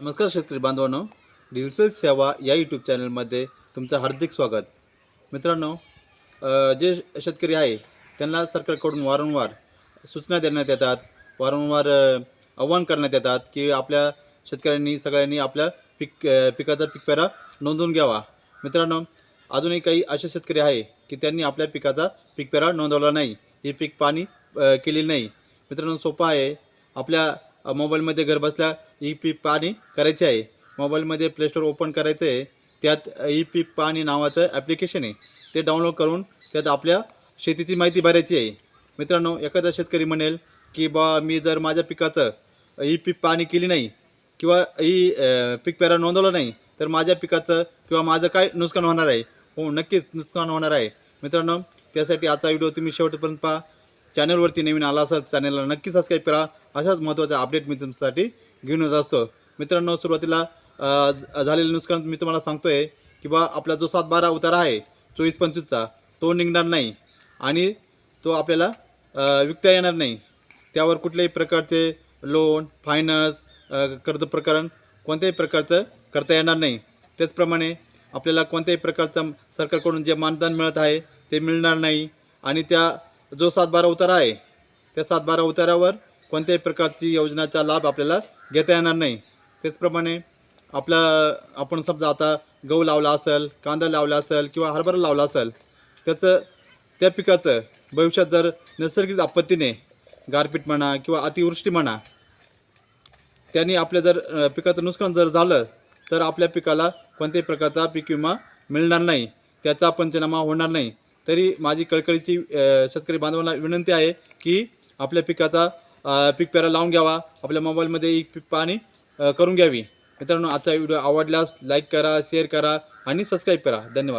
नमस्कार शेतकरी बांधवांनो डिजिटल सेवा या यूट्यूब चॅनलमध्ये तुमचं हार्दिक स्वागत. मित्रांनो जे शेतकरी आहे त्यांना सरकारकडून वारंवार सूचना देण्यात येतात वारंवार आव्हान करण्यात येतात की आपल्या शेतकऱ्यांनी सगळ्यांनी आपल्या पिक पिकाचा पिकाचा पीकपेरा नोंदवून घ्यावा. मित्रांनो अजूनही काही असे शेतकरी आहे की त्यांनी आपल्या पिकाचा पीकपेरा नोंदवला नाही. ही पीक पाणी केलेली नाही. मित्रांनो सोपं आहे. आपल्या मोबाईलमध्ये घरबसल्या ई पी पाणी करायचे आहे. मोबाईलमध्ये प्ले स्टोअर ओपन करायचं आहे त्यात ई पी पाणी नावाचं ॲप्लिकेशन आहे. ते डाउनलोड करून त्यात आपल्या शेतीची माहिती भरायची आहे. मित्रांनो एखादा शेतकरी म्हणेल की बा मी जर माझ्या पिकाचं ई पीक पाणी केली नाही किंवा ई पीक पेरा नोंदवलं नाही तर माझ्या पिकाचं किंवा माझं काय नुकसान होणार आहे? हो नक्कीच नुकसान होणार आहे. मित्रांनो त्यासाठी आजचा व्हिडिओ तुम्ही शेवटपर्यंत पहा. चॅनलवरती नवीन आला असाल चॅनलला नक्की सबस्क्राईब करा. अशाच महत्त्वाच्या अपडेट मी तुमच्यासाठी घेऊन येत असतो. मित्रांनो सुरुवातीला अ, झालेलं नुकसान मी तुम्हाला सांगतो आहे की बा आपला जो सात बारा उतारा आहे चोवीस पंचवीसचा तो निघणार नाही. आणि तो आपल्याला विकता येणार नाही. त्यावर कुठल्याही प्रकारचे लोन फायनान्स कर्ज प्रकरण कोणत्याही प्रकारचं करता येणार नाही. त्याचप्रमाणे आपल्याला कोणत्याही प्रकारचं सरकारकडून जे मानधन मिळत आहे ते मिळणार नाही. आणि त्या जो सातबारा उतारा आहे त्या सातबारा उतारावर कोणत्याही प्रकारची योजनाचा लाभ आपल्याला घेता येणार नाही. त्याचप्रमाणे आपला आपण समजा आता गहू लावला असेल कांदा लावला असेल किंवा हरभरा लावला असेल त्याचं त्या पिकाचं भविष्यात जर नैसर्गिक आपत्तीने गारपीट म्हणा किंवा अतिवृष्टी म्हणा त्यांनी आपल्या जर पिकाचं नुकसान जर झालं तर आपल्या पिकाला कोणत्याही प्रकारचा पीक विमा मिळणार नाही. त्याचा पंचनामा होणार नाही. तरी माझी कळकळीची शेतकरी बांधवांना विनंती आहे की आपल्या पिकाचा पीक पेरा लावून घ्यावा. आपल्या मोबाईलमध्ये एक पीक पाणी करून घ्यावी. मित्रांनो आजचा व्हिडिओ आवडल्यास लाईक करा शेअर करा आणि सबस्क्राईब करा. धन्यवाद.